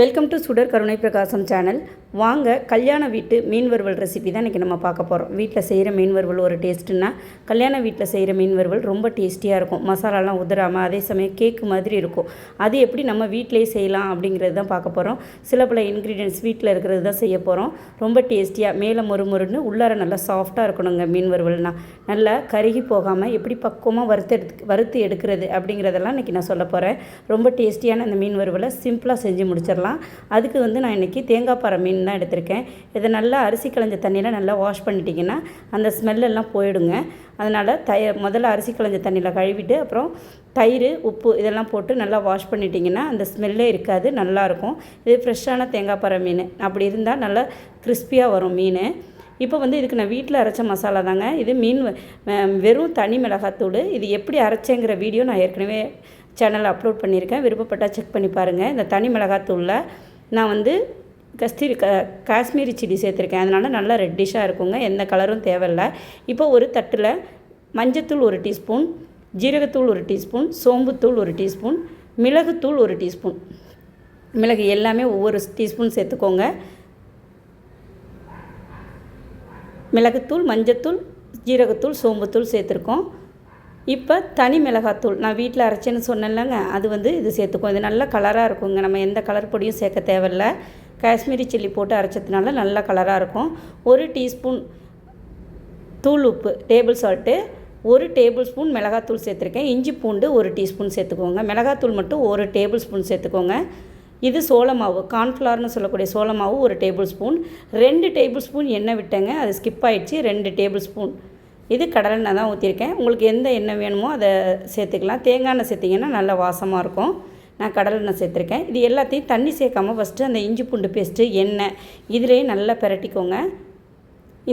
Welcome to சுடர் கருணை பிரகாசம் சேனல். வாங்க கல்யாண வீட்டு மீன் வறுவல் ரெசிபி தான் இன்றைக்கி நம்ம பார்க்க போகிறோம் வீட்டில் செய்கிற மீன் வறுவல் ஒரு டேஸ்ட்டுன்னா கல்யாண வீட்டில் செய்கிற மீன் வறுவல் ரொம்ப டேஸ்டியாக இருக்கும். மசாலாலாம் உதறாமல் அதே சமயம் கேக்கு மாதிரி இருக்கும். அது எப்படி நம்ம வீட்டிலேயே செய்யலாம் அப்படிங்கிறது தான் பார்க்க போகிறோம் சில பல இன்க்ரீடியன்ஸ் வீட்டில் இருக்கிறது தான் செய்ய போகிறோம் ரொம்ப டேஸ்டியாக மேலே மொறுமொருன்னு உள்ளார நல்லா சாஃப்டாக இருக்கணுங்க மீன் வறுவல்னால் நல்லா கருகி போகாமல் எப்படி பக்குவமாக வறுத்து எடுத்து வறுத்து எடுக்கிறது அப்படிங்கிறதெல்லாம் இன்றைக்கி நான் சொல்ல போகிறேன் ரொம்ப டேஸ்டியான அந்த மீன் வறுவலை சிம்பிளாக செஞ்சு முடிச்சிடலாம். அதுக்கு வந்து நான் இன்றைக்கி தேங்காய் பாறை மீன் தான் எடுத்திருக்கேன். இதை நல்லா அரிசி களைஞ்ச தண்ணியில் நல்லா வாஷ் பண்ணிட்டீங்கன்னா அந்த ஸ்மெல்லெல்லாம் போயிடுங்க. அதனால் தய முதல்ல அரிசி களைஞ்ச தண்ணியில் கழுவிட்டு அப்புறம் தயிர் உப்பு இதெல்லாம் போட்டு நல்லா வாஷ் பண்ணிட்டீங்கன்னா அந்த ஸ்மெல்லே இருக்காது நல்லாயிருக்கும் இது ஃப்ரெஷ்ஷான தேங்காய் பாறை மீன். அப்படி இருந்தால் நல்லா கிறிஸ்பியாக வரும் மீன். இப்போ வந்து இதுக்கு நான் வீட்டில் அரைச்ச மசாலா தாங்க. இது மீன் வெறும் தனி மிளகாத்தூள். இது எப்படி அரைச்சேங்கிற வீடியோ நான் ஏற்கனவே சேனலில் அப்லோட் பண்ணியிருக்கேன். விருப்பப்பட்டால் செக் பண்ணி பாருங்கள் இந்த தனி மிளகாத்தூளில் நான் வந்து கஸ்தூரி க காஷ்மீரி சில்லி சேர்த்துருக்கேன். அதனால் நல்லா ரெட்டிஷாக இருக்குங்க. எந்த கலரும் தேவையில்ல. இப்போ ஒரு தட்டில் மஞ்சத்தூள் ஒரு டீஸ்பூன் ஜீரகத்தூள் ஒரு டீஸ்பூன் சோம்புத்தூள் ஒரு டீஸ்பூன் மிளகுத்தூள் ஒரு டீஸ்பூன். மிளகு எல்லாமே ஒவ்வொரு டீஸ்பூன் சேர்த்துக்கோங்க. மிளகுத்தூள் மஞ்சத்தூள் ஜீரகத்தூள் சோம்புத்தூள் சேர்த்துருக்கோம். இப்போ தனி மிளகாத்தூள் நான் வீட்டில் அரைச்சேன்னு சொன்னேன்லங்க. அது வந்து இது சேர்த்துக்கும் இது நல்ல கலராக இருக்குங்க. நம்ம எந்த கலர் பொடியும் சேர்க்க தேவையில்ல. காஷ்மீரி சில்லி போட்டு அரைச்சதுனால நல்ல கலராக இருக்கும். ஒரு டீஸ்பூன் தூள் உப்பு டேபிள் சால்ட்டு ஒரு டேபிள் ஸ்பூன் மிளகாத்தூள் சேர்த்துருக்கேன். இஞ்சி பூண்டு ஒரு டீஸ்பூன் சேர்த்துக்கோங்க. மிளகாத்தூள் மட்டும் ஒரு டேபிள் ஸ்பூன் சேர்த்துக்கோங்க. இது சோளமாவு கார்ன்ஃப்ளவர்னு சொல்லக்கூடிய சோளமாவு ஒரு டேபிள் ஸ்பூன் ரெண்டு டேபிள் ஸ்பூன் எண்ணெய் விட்டேங்க. அது ஸ்கிப் ஆயிடுச்சு. ரெண்டு டேபிள் ஸ்பூன் இது கடலெண்ணெய் தான் ஊற்றிருக்கேன் உங்களுக்கு எந்த எண்ணெய் வேணுமோ அதை சேர்த்துக்கலாம். தேங்காய் எண்ணெய் சேர்த்திங்கன்னா நல்ல வாசமாக இருக்கும். நான் கடலெண்ணெய் சேர்த்துருக்கேன். இது எல்லாத்தையும் தண்ணி சேர்க்காம ஃபஸ்ட்டு அந்த இஞ்சி பூண்டு பேஸ்ட்டு எண்ணெய் இதிலேயே நல்லா பிரட்டிக்கோங்க.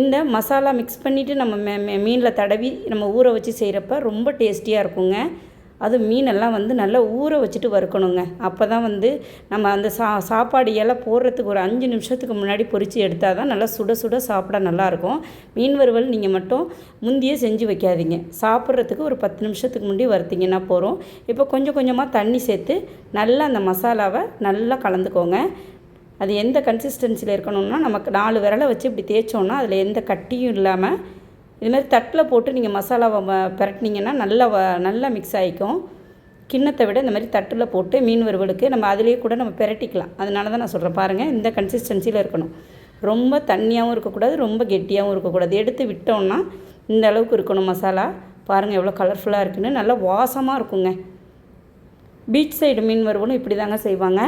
இந்த மசாலா மிக்ஸ் பண்ணிவிட்டு நம்ம மே மீனில் தடவி நம்ம ஊற வச்சு செய்கிறப்ப ரொம்ப டேஸ்டியாக இருக்குங்க. அது மீனெல்லாம் வந்து நல்லா ஊற வச்சுட்டு வறுக்கணுங்க. அப்போ தான் வந்து நம்ம அந்த சா சாப்பாடு இலை போடுறதுக்கு ஒரு அஞ்சு நிமிஷத்துக்கு முன்னாடி பொறிச்சு எடுத்தால் தான் நல்லா சுட சுட சாப்பிட நல்லாயிருக்கும். மீன் வறுவல் நீங்கள் மட்டும் முந்தியே செஞ்சு வைக்காதீங்க. சாப்பிட்றதுக்கு ஒரு பத்து நிமிஷத்துக்கு முன்னாடி வறுத்திங்கன்னா போகிறோம் இப்போ கொஞ்சம் கொஞ்சமாக தண்ணி சேர்த்து நல்லா அந்த மசாலாவை நல்லா கலந்துக்கோங்க. அது எந்த கன்சிஸ்டன்சியில் இருக்கணும்னா நமக்கு நாலு விரலை வச்சு இப்படி தேய்ச்சோன்னா அதில் எந்த கட்டியும் இல்லாமல் இது மாதிரி தட்டில் போட்டு நீங்கள் மசாலாவை பரட்டினீங்கன்னா பிரட்டினீங்கன்னா நல்லா வ நல்லா மிக்ஸ் ஆகிக்கும். கிண்ணத்தை விட இந்த மாதிரி தட்டில் போட்டு மீன் வறுவலுக்கு நம்ம அதிலேயே கூட நம்ம பிரட்டிக்கலாம். அதனால தான் நான் சொல்கிறேன். பாருங்கள் இந்த கன்சிஸ்டன்சியில் இருக்கணும். ரொம்ப தண்ணியாகவும் இருக்கக்கூடாது ரொம்ப கெட்டியாகவும் இருக்கக்கூடாது. எடுத்து விட்டோம்னா இந்த அளவுக்கு இருக்கணும் மசாலா. பாருங்கள் எவ்வளோ கலர்ஃபுல்லாக இருக்குன்னு. நல்லா வாசமாக இருக்குங்க. பீச் சைடு மீன் வறுவலும் இப்படி தாங்க செய்வாங்க.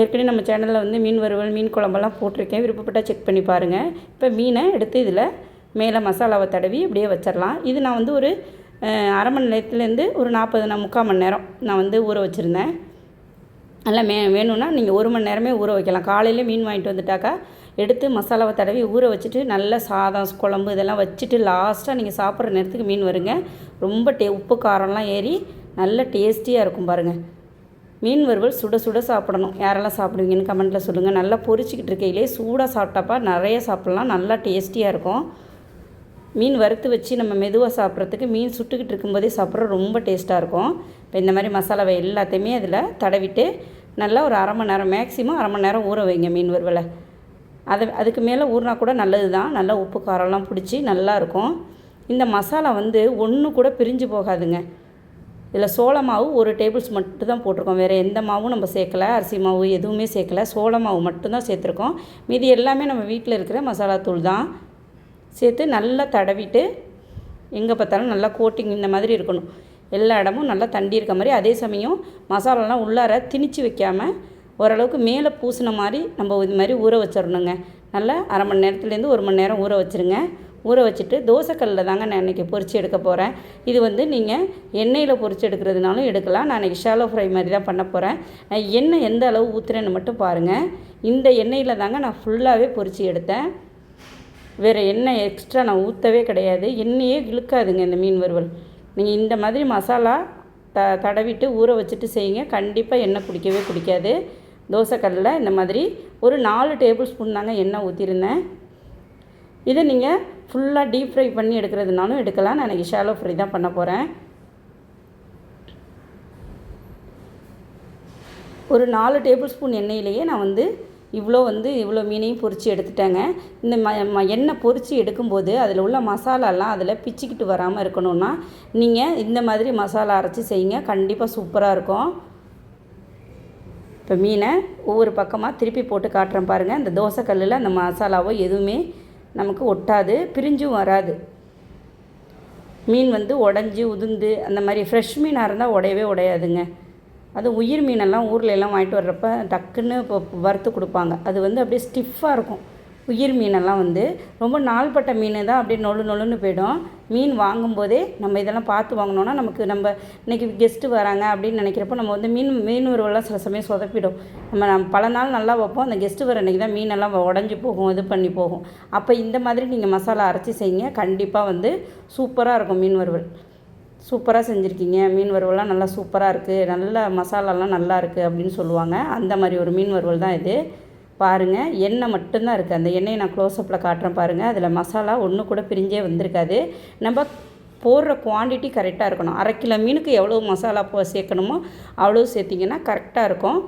ஏற்கனவே நம்ம சேனலில் வந்து மீன் வறுவல் மீன் குழம்பெல்லாம் போட்டிருக்கேன். விருப்பப்பட்டால் செக் பண்ணி பாருங்கள் இப்போ மீனை எடுத்து இதில் மேலே மசாலாவை தடவி அப்படியே வச்சிடலாம் இது நான் வந்து ஒரு அரை மணி நேரத்துலேருந்து ஒரு நாற்பது நான் முக்கால் மணி நேரம் நான் வந்து ஊற வச்சுருந்தேன். நல்லா மே வேணும்னா நீங்கள் ஒரு மணி நேரமே ஊற வைக்கலாம். காலையிலே மீன் வாங்கிட்டு வந்துட்டாக்கா எடுத்து மசாலாவை தடவி ஊற வச்சுட்டு நல்ல சாதம் குழம்பு இதெல்லாம் வச்சுட்டு லாஸ்ட்டாக நீங்கள் சாப்பிட்ற நேரத்துக்கு மீன் வருங்க. ரொம்ப டே உப்பு காரம்லாம் ஏறி நல்ல டேஸ்டியாக இருக்கும் பாருங்கள் மீன் வறுவல் சுட சுட சாப்பிடணும். யாரெல்லாம் சாப்பிடுவீங்கன்னு கமெண்ட்டில் சொல்லுங்கள் நல்லா பொரிச்சிக்கிட்டு இருக்கையிலே சூடாக சாப்பிட்டாப்பா நிறைய சாப்பிட்லாம். நல்லா டேஸ்டியாக இருக்கும். மீன் வறுத்து வச்சு நம்ம மெதுவாக சாப்பிட்றதுக்கு மீன் சுட்டுக்கிட்டு இருக்கும்போதே சாப்பிட்ற ரொம்ப டேஸ்ட்டாக இருக்கும். இப்போ இந்த மாதிரி மசாலாவை எல்லாத்தையுமே அதில் தடவிட்டு நல்லா ஒரு அரை மணி நேரம் மேக்ஸிமம் அரை மணி நேரம் ஊற வைங்க மீன் வறுவலை. அது அதுக்கு மேலே ஊறினா கூட நல்லது தான் நல்லா உப்பு காரம்லாம் பிடிச்சி நல்லா இருக்கும். இந்த மசாலா வந்து ஒன்று கூட பிரிஞ்சு போகாதுங்க. இதில் சோள மாவு ஒரு டேபிள்ஸ் மட்டும் தான் போட்டிருக்கோம். வேறு எந்த மாவும் நம்ம சேர்க்கல அரிசி மாவு எதுவுமே சேர்க்கல. சோள மாவு மட்டும்தான் சேர்த்துருக்கோம். மீதி எல்லாமே நம்ம வீட்டில் இருக்கிற மசாலா தூள் தான் சேர்த்து நல்லா தடவிட்டு எங்கே பார்த்தாலும் நல்லா கோட்டிங் இந்த மாதிரி இருக்கணும். எல்லா இடமும் நல்லா தண்டி இருக்க மாதிரி. அதே சமயம் மசாலாலாம் உள்ளார திணிச்சு வைக்காமல் ஓரளவுக்கு மேலே பூசின மாதிரி நம்ம இது மாதிரி ஊற வச்சிடணுங்க. நல்லா அரை மணி நேரத்துலேருந்து ஒரு மணி நேரம் ஊற வச்சுருங்க. ஊற வச்சுட்டு தோசைக்கல்லில் தாங்க நான் இன்றைக்கி பொறிச்சு எடுக்க போகிறேன் இது வந்து நீங்கள் எண்ணெயில் பொறிச்சு எடுக்கிறதுனாலும் எடுக்கலாம். நான் இன்றைக்கி ஷாலோ ஃப்ரை மாதிரி தான் பண்ண போகிறேன் நான் எண்ணெய் எந்த அளவு ஊற்றுறேன்னு மட்டும் பாருங்கள் இந்த எண்ணெயில் தாங்க நான் ஃபுல்லாகவே பொறிச்சு எடுத்தேன். வேறு எண்ணெய் எக்ஸ்ட்ரா நான் ஊற்றவே கிடையாது. எண்ணெயே இழுக்காதுங்க இந்த மீன் வறுவல். நீங்கள் இந்த மாதிரி மசாலா த தடவிட்டு ஊற வச்சுட்டு செய்யுங்க. கண்டிப்பாக எண்ணெய் குடிக்கவே குடிக்காது தோசைக்கல்லில் இந்த மாதிரி ஒரு நாலு டேபிள் ஸ்பூன் தாங்க எண்ணெய் ஊற்றிருந்தேன் இதை நீங்கள் ஃபுல்லாக டீப் ஃப்ரை பண்ணி எடுக்கிறதுனாலும் எடுக்கலாம். நான் இன்றைக்கி ஷாலோ ஃப்ரை தான் பண்ண போகிறேன் ஒரு நாலு டேபிள் ஸ்பூன் எண்ணெயிலேயே நான் வந்து இவ்வளோ வந்து இவ்வளோ மீனையும் பொரித்து எடுத்துட்டேங்க. இந்த ம ம எண்ணெய் பொரித்து எடுக்கும்போது அதில் உள்ள மசாலாலாம் அதில் பிச்சுக்கிட்டு வராமல் இருக்கணும்னா நீங்கள் இந்த மாதிரி மசாலா அரைச்சி செய்யுங்க. கண்டிப்பாக சூப்பராக இருக்கும். இப்போ மீனை ஒவ்வொரு பக்கமாக திருப்பி போட்டு காட்டுறேன் பாருங்கள் இந்த தோசை கல்லில் அந்த மசாலாவோ எதுவுமே நமக்கு ஒட்டாது பிரிஞ்சும் வராது. மீன் வந்து உடஞ்சி உதிர்ந்து அந்த மாதிரி ஃப்ரெஷ் மீனாக இருந்தால் உடையவே உடையாதுங்க. அது உயிர் மீனெல்லாம் ஊரில் எல்லாம் வாங்கிட்டு வர்றப்ப டக்குன்னு இப்போ வறுத்து கொடுப்பாங்க. அது வந்து அப்படியே ஸ்டிஃபாக இருக்கும். உயிர் மீனெல்லாம் வந்து ரொம்ப நாள்பட்ட மீன் தான் அப்படியே நொழு நொழுன்னு போயிடும். மீன் வாங்கும்போதே நம்ம இதெல்லாம் பார்த்து வாங்கினோன்னா நமக்கு நம்ம இன்றைக்கி கெஸ்ட்டு வராங்க அப்படின்னு நினைக்கிறப்போ நம்ம வந்து மீன் மீன் சில சமயம் சொதப்பிடும். நம்ம நம்ம பல நாள் நல்லா வைப்போம். அந்த கெஸ்ட்டு வர அன்றைக்கி தான் மீனெல்லாம் உடஞ்சி போகும் இது பண்ணி போகும். அப்போ இந்த மாதிரி நீங்கள் மசாலா அரைச்சி செய்யுங்க. கண்டிப்பாக வந்து சூப்பராக இருக்கும் மீன் வறுவல். சூப்பராக செஞ்சுருக்கீங்க. மீன் வறுவல்லாம் நல்லா சூப்பராக இருக்குது நல்ல மசாலாலாம் நல்லா இருக்குது அப்படின்னு சொல்லுவாங்க. அந்த மாதிரி ஒரு மீன் வறுவல் தான் இது. பாருங்கள் எண்ணெய் மட்டும்தான் இருக்குது அந்த எண்ணெயை நான் க்ளோஸ்அப்பில் காட்டுறேன் பாருங்கள் அதில் மசாலா ஒன்று கூட பிரிஞ்சே வந்திருக்காது. நம்ம போடுற குவான்டிட்டி கரெக்டாக இருக்கணும். அரை கிலோ மீனுக்கு எவ்வளோ மசாலா போ சேர்க்கணுமோ அவ்வளோ சேர்த்திங்கன்னா கரெக்டாக இருக்கும்.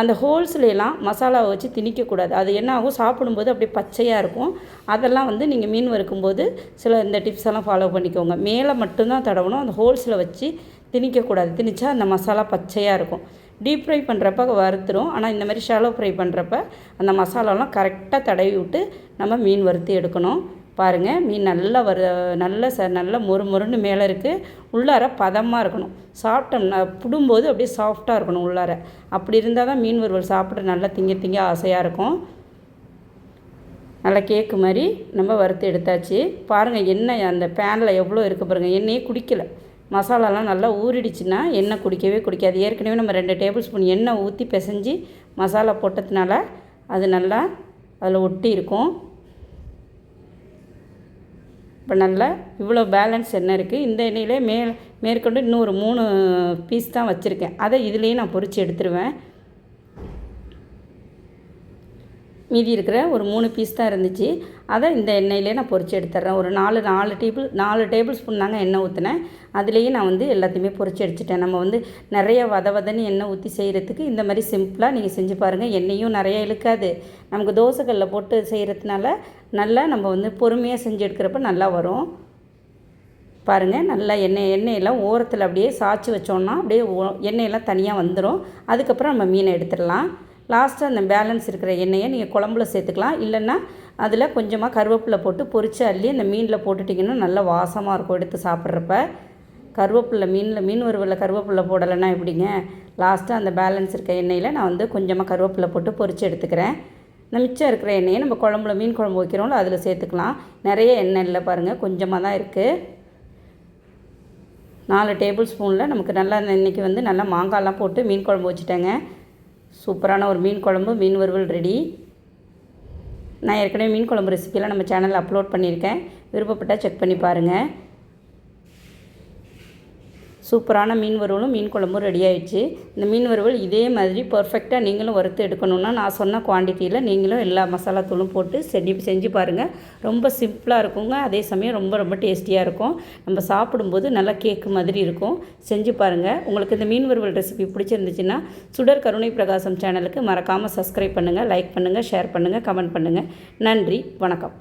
அந்த ஹோல்ஸ்லாம் மசாலாவை வச்சு திணிக்கக்கூடாது. அது என்ன ஆகும்? சாப்பிடும்போது அப்படியே பச்சையாக இருக்கும். அதெல்லாம் வந்து நீங்கள் மீன் வறுக்கும்போது சில இந்த டிப்ஸ் எல்லாம் ஃபாலோ பண்ணிக்கோங்க. மேலே மட்டும்தான் தடவணும். அந்த ஹோல்ஸில் வச்சு திணிக்கக்கூடாது. திணிச்சா அந்த மசாலா பச்சையாக இருக்கும். டீப் ஃப்ரை பண்ணுறப்ப வறுத்துரும். ஆனால் இந்த மாதிரி ஷாலோ ஃப்ரை பண்ணுறப்ப அந்த மசாலாலாம் கரெக்டாக தடவி விட்டு நம்ம மீன் வறுத்து எடுக்கணும். பாருங்கள் மீன் நல்லா வரு நல்ல ச நல்ல மொறு மொறுன்னு மேலே இருக்குது உள்ளார பதமாக இருக்கணும். சாப்பிட்டோம்னா புடும்போது அப்படியே சாஃப்டாக இருக்கணும் உள்ளார. அப்படி இருந்தால் தான் மீன் வறுவல் சாப்பிட நல்லா திங்க திங்க ஆசையாக இருக்கும். நல்லா கேக்கு மாதிரி நம்ம வறுத்து எடுத்தாச்சு. பாருங்கள் எண்ணெய் அந்த பேனில் எவ்வளோ இருக்குது பாருங்கள் எண்ணெயே குடிக்கலை. மசாலாலாம் நல்லா ஊறிடுச்சுன்னா எண்ணெய் குடிக்கவே குடிக்காது. ஏற்கனவே நம்ம ரெண்டு டேபிள் ஸ்பூன் எண்ணெய் ஊற்றி பிசைஞ்சு மசாலா போட்டதுனால அது நல்லா அதில் ஒட்டி இருக்கும். இப்போ நல்லா இவ்வளோ பேலன்ஸ் எண்ணெய் இருக்குது இந்த எண்ணெயிலே மே மேற்கொண்டு இன்னொரு மூணு பீஸ் தான் வச்சுருக்கேன். அதை இதுலேயும் நான் பொறிச்சு எடுத்துருவேன். மீதி இருக்கிற ஒரு மூணு பீஸ் தான் இருந்துச்சு. அதை இந்த எண்ணெயிலே நான் பொறிச்சு எடுத்துட்றேன். ஒரு நாலு நாலு டேபிள் நாலு டேபிள் ஸ்பூன் தாங்க எண்ணெய் ஊற்றினேன் அதுலேயே நான் வந்து எல்லாத்தையுமே பொறிச்சு எடுத்துட்டேன். நம்ம வந்து நிறைய வத வதன்னு எண்ணெய் ஊற்றி செய்கிறதுக்கு இந்த மாதிரி சிம்பிளாக நீங்கள் செஞ்சு பாருங்கள் எண்ணெயும் நிறைய இழுக்காது. நமக்கு தோசைகளில் போட்டு செய்கிறதுனால நல்லா நம்ம வந்து பொறுமையாக செஞ்சு எடுக்கிறப்ப நல்லா வரும். பாருங்கள் நல்லா எண்ணெய் எண்ணெயெல்லாம் ஓரத்தில் அப்படியே சாய்ச்சி வச்சோன்னா அப்படியே எண்ணெயெல்லாம் தனியாக வந்துடும் அதுக்கப்புறம் நம்ம மீனை எடுத்துடலாம். லாஸ்ட்டாக அந்த பேலன்ஸ் இருக்கிற எண்ணெயை நீங்கள் குழம்புல சேர்த்துக்கலாம். இல்லைன்னா அதில் கொஞ்சமாக கருவேப்பிலை போட்டு பொரிச்சு அள்ளி அந்த மீனில் போட்டுட்டிங்கன்னா நல்லா வாசமாக இருக்கும் எடுத்து சாப்பிட்றப்ப. கருவேப்பிலை மீனில் மீன் வறுவலில் கருவேப்பிலை போடலைன்னா எப்படிங்க? லாஸ்ட்டாக அந்த பேலன்ஸ் இருக்க எண்ணெயில் நான் வந்து கொஞ்சமாக கருவேப்பிலை போட்டு பொரித்து எடுத்துக்கிறேன். மிச்சம் இருக்கிற எண்ணெயை நம்ம குழம்புல மீன் குழம்பு வைக்கிறோம்ல அதில் சேர்த்துக்கலாம். நிறைய எண்ணெய் இல்லை பாருங்கள் கொஞ்சமாக தான் இருக்குது நாலு டேபிள் ஸ்பூனில் நமக்கு நல்லா இன்றைக்கி வந்து நல்லா மாங்காய்லாம் போட்டு மீன் குழம்பு வச்சுட்டேங்க. சூப்பரான ஒரு மீன் குழம்பு மீன் வறுவல் ரெடி நான் ஏற்கனவே மீன் குழம்பு ரெசிபியெலாம் நம்ம சேனலில் அப்லோட் பண்ணியிருக்கேன். விருப்பப்பட்டால் செக் பண்ணி பாருங்கள் சூப்பரான மீன் வறுவலும் மீன் குழம்பும் ரெடி ஆயிடுச்சு. இந்த மீன் வறுவல் இதே மாதிரி பர்ஃபெக்டாக நீங்களும் வறுத்து எடுக்கணுன்னா நான் சொன்ன குவான்டிட்டியில் நீங்களும் எல்லா மசாலா தூளும் போட்டு செஞ்சு செஞ்சு பாருங்கள் ரொம்ப சிம்பிளாக இருக்குங்க. அதே சமயம் ரொம்ப ரொம்ப டேஸ்டியாக இருக்கும். நம்ம சாப்பிடும்போது நல்லா கேக்கு மாதிரி இருக்கும். செஞ்சு பாருங்கள் உங்களுக்கு இந்த மீன் வறுவல் ரெசிபி பிடிச்சிருந்துச்சுன்னா சுடர் கருணை பிரகாசம் சேனலுக்கு மறக்காமல் சப்ஸ்கிரைப் பண்ணுங்கள் லைக் பண்ணுங்கள் ஷேர் பண்ணுங்கள் கமெண்ட் பண்ணுங்கள் நன்றி. வணக்கம்.